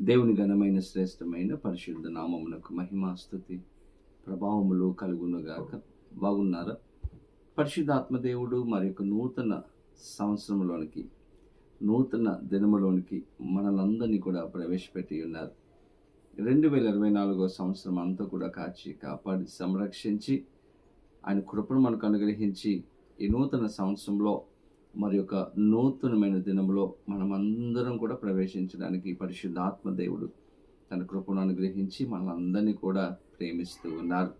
దేవుని ఘనమైన శ్రేష్టమైన పరిశుద్ధ నామమునకు మహిమాస్తుతి ప్రభావములు కలుగునుగాక. బాగున్నారా? పరిశుద్ధాత్మ దేవుడు మరి యొక్క నూతన సంవత్సరంలోనికి నూతన దినములోనికి మనలందరినీ కూడా ప్రవేశపెట్టి ఉన్నారు. రెండు వేల ఇరవై నాలుగో సంవత్సరం అంతా కూడా కాచి కాపాడి సంరక్షించి ఆయన కృపను మనకు అనుగ్రహించి ఈ నూతన సంవత్సరంలో మరి యొక్క నూతనమైన దినంలో మనమందరం కూడా ప్రవేశించడానికి పరిశుద్ధాత్మ దేవుడు తన కృపను అనుగ్రహించి మనందరినీ కూడా ప్రేమిస్తూ ఉన్నారు.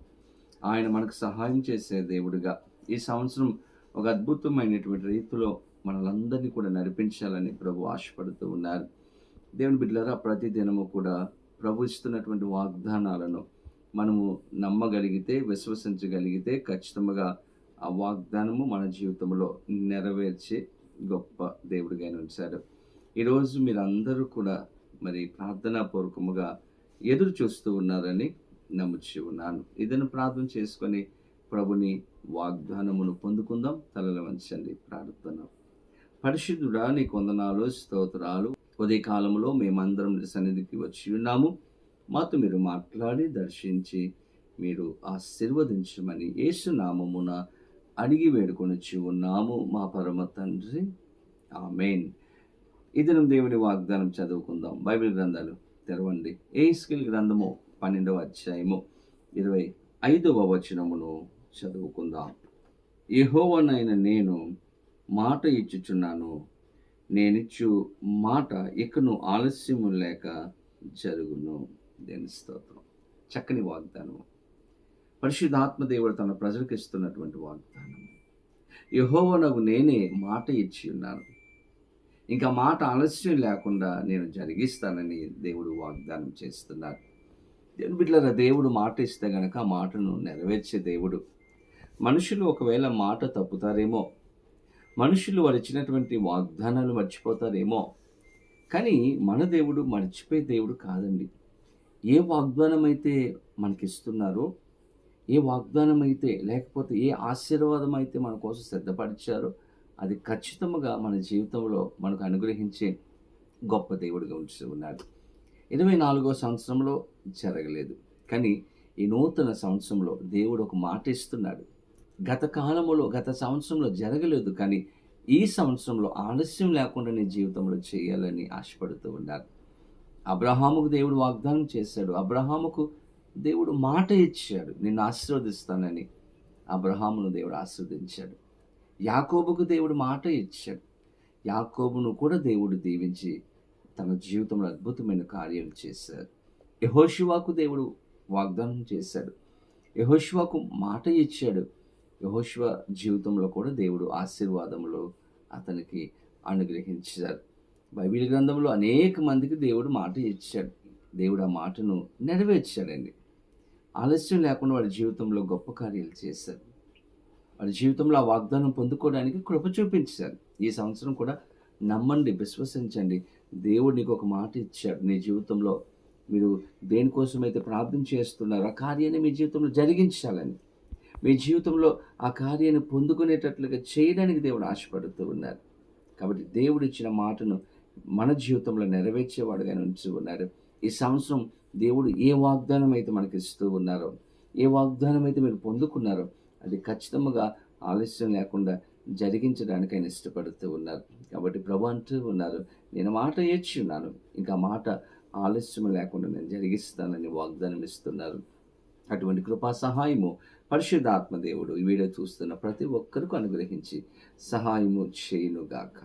ఆయన మనకు సహాయం చేసే దేవుడిగా ఈ సంవత్సరం ఒక అద్భుతమైనటువంటి రీతిలో మనలందరినీ కూడా నడిపించాలని ప్రభు ఆశపడుతూ ఉన్నారు. దేవుని బిడ్డలారా ప్రతి దినము కూడా ప్రభు ఇస్తున్నటువంటి వాగ్దానాలను మనము నమ్మగలిగితే విశ్వసించగలిగితే ఖచ్చితంగా ఆ వాగ్దానము మన జీవితంలో నెరవేర్చే గొప్ప దేవుడిగా ఉంచాడు. ఈరోజు మీరందరూ కూడా మరి ప్రార్థనాపూర్వకముగా ఎదురు చూస్తూ ఉన్నారని నమ్ముచి ఉన్నాను. ఇదను ప్రార్థన చేసుకొని ప్రభుని వాగ్దానమును పొందుకుందాం. తలల వంచండి ప్రార్థన. పరిశుద్ధుడా నీ కొందనాలు స్తోత్రాలు. ఉదయ కాలంలో మేమందరం సన్నిధికి వచ్చి ఉన్నాము. మాతో మీరు మాట్లాడి దర్శించి మీరు ఆశీర్వదించమని యేసునామమున అడిగి వేడుకొనిచ్చి ఉన్నాము మా పరమ తండ్రి. ఆమెన్. ఇదనం దేవుని వాగ్దానం చదువుకుందాం. బైబిల్ గ్రంథాలు తెరవండి. ఏ స్కిల్ గ్రంథము పన్నెండవ అధ్యాయము ఇరవై ఐదవ వచనమును చదువుకుందాం. యహోవనైన నేను మాట ఇచ్చుచున్నాను. నేనిచ్చు మాట ఇకను ఆలస్యము లేక జరుగును. దేని స్తోత్రం. చక్కని వాగ్దానం పరిశుద్ధాత్మ దేవుడు తన ప్రజలకు ఇస్తున్నటువంటి వాగ్దానం. యహోవనకు నేనే మాట ఇచ్చి ఉన్నాను. ఇంకా మాట ఆలస్యం లేకుండా నేను జరిగిస్తానని దేవుడు వాగ్దానం చేస్తున్నారు దేవుని బిడ్డల దేవుడు మాట ఇస్తే గనక ఆ మాటను నెరవేర్చే దేవుడు. మనుషులు ఒకవేళ మాట తప్పుతారేమో మనుషులు వారు ఇచ్చినటువంటి వాగ్దానాలు మర్చిపోతారేమో కానీ మన దేవుడు మర్చిపోయే దేవుడు కాదండి. ఏ వాగ్దానం అయితే మనకిస్తున్నారో ఏ వాగ్దానం అయితే లేకపోతే ఏ ఆశీర్వాదం అయితే మన కోసం సిద్ధపరిచారో అది ఖచ్చితంగా మన జీవితంలో మనకు అనుగ్రహించే గొప్ప దేవుడిగా ఉంచి ఉన్నాడు. ఇరవై నాలుగో సంవత్సరంలో జరగలేదు. కానీ ఈ నూతన సంవత్సరంలో దేవుడు ఒక మాట ఇస్తున్నాడు. గత కాలంలో గత సంవత్సరంలో జరగలేదు కానీ ఈ సంవత్సరంలో ఆలస్యం లేకుండా నీ జీవితంలో చేయాలని ఆశపడుతూ ఉన్నారు అబ్రహాముకు దేవుడు వాగ్దానం చేశాడు. అబ్రహాముకు దేవుడు మాట ఇచ్చాడు నిన్ను ఆశీర్వదిస్తానని. అబ్రహామును దేవుడు ఆశీర్వదించాడు. యాకోబుకు దేవుడు మాట ఇచ్చాడు. యాకోబును కూడా దేవుడు దీవించి తన జీవితంలో అద్భుతమైన కార్యాలు చేశారు. యహోశివాకు దేవుడు వాగ్దానం చేశాడు. యహోశివాకు మాట ఇచ్చాడు. యహోశివ జీవితంలో కూడా దేవుడు ఆశీర్వాదములు అతనికి అనుగ్రహించారు. బైబిల్ గ్రంథంలో అనేక మందికి దేవుడు మాట ఇచ్చాడు. దేవుడు ఆ మాటను నెరవేర్చాడండి. ఆలస్యం లేకుండా వాడి జీవితంలో గొప్ప కార్యాలు చేశారు. వాడి జీవితంలో ఆ వాగ్దానం పొందుకోవడానికి కృప చూపించారు. ఈ సంవత్సరం కూడా నమ్మండి విశ్వసించండి. దేవుడు నీకు ఒక మాట ఇచ్చాడు. నీ జీవితంలో మీరు దేనికోసమైతే ప్రార్థన చేస్తున్నారో ఆ కార్యాన్ని మీ జీవితంలో జరిగించాలని. మీ జీవితంలో ఆ కార్యాన్ని పొందుకునేటట్లుగా చేయడానికి దేవుడు ఆశపడుతూ ఉన్నారు. కాబట్టి దేవుడు ఇచ్చిన మాటను మన జీవితంలో నెరవేర్చేవాడుగా ఉంచి ఉన్నారు. ఈ సంవత్సరం దేవుడు ఏ వాగ్దానం అయితే మనకి ఇస్తూ ఉన్నారో ఏ వాగ్దానం అయితే మీరు పొందుకున్నారో అది ఖచ్చితంగా ఆలస్యం లేకుండా జరిగించడానికి ఆయన ఇష్టపడుతూ ఉన్నారు. కాబట్టి ప్రభు అంటూ ఉన్నారు నేను మాట ఏడ్చి ఉన్నాను ఇంకా మాట ఆలస్యం లేకుండా నేను జరిగిస్తానని వాగ్దానం ఇస్తున్నారు. అటువంటి కృపా సహాయము పరిశుద్ధాత్మ దేవుడు ఈ వీడియో చూస్తున్న ప్రతి ఒక్కరికి అనుగ్రహించి సహాయము చేయునుగాక.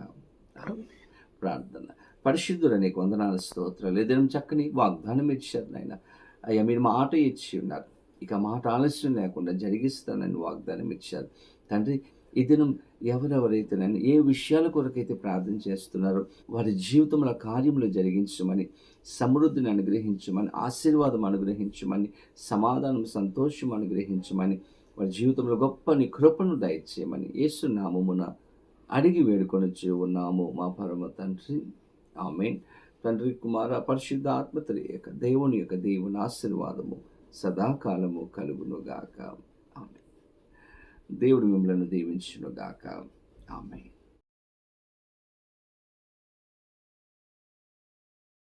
ప్రార్థన. పరిశుద్ధులనే వందనాల స్తోత్రాలు. ఏదైనా చక్కని వాగ్దానం ఇచ్చారు నాయన. అయ్యా మీరు మాట ఇచ్చి ఉన్నారు. ఇక మాట ఆలస్యం లేకుండా జరిగిస్తానని వాగ్దానం ఇచ్చారు. తండ్రి ఈ దినం ఎవరెవరైతే నేను ఏ విషయాల కొరకైతే ప్రార్థన చేస్తున్నారో వారి జీవితంలో కార్యములు జరిగించమని సమృద్ధిని అనుగ్రహించమని ఆశీర్వాదం అనుగ్రహించమని సమాధానం సంతోషం అనుగ్రహించమని వారి జీవితంలో గొప్ప నీ కృపను దయచేయమని ఏసునామమున అడిగి వేడుకొనొచ్చి ఉన్నాము మా పరమ తండ్రి. ఆమె తండ్రి కుమార పరిశుద్ధ ఆత్మతరి యొక్క దేవుని యొక్క దేవుని ఆశీర్వాదము సదాకాలము కలుగునుగాక ఆమె దేవుడు మిమ్మల్ని దీవించునుగాక ఆమె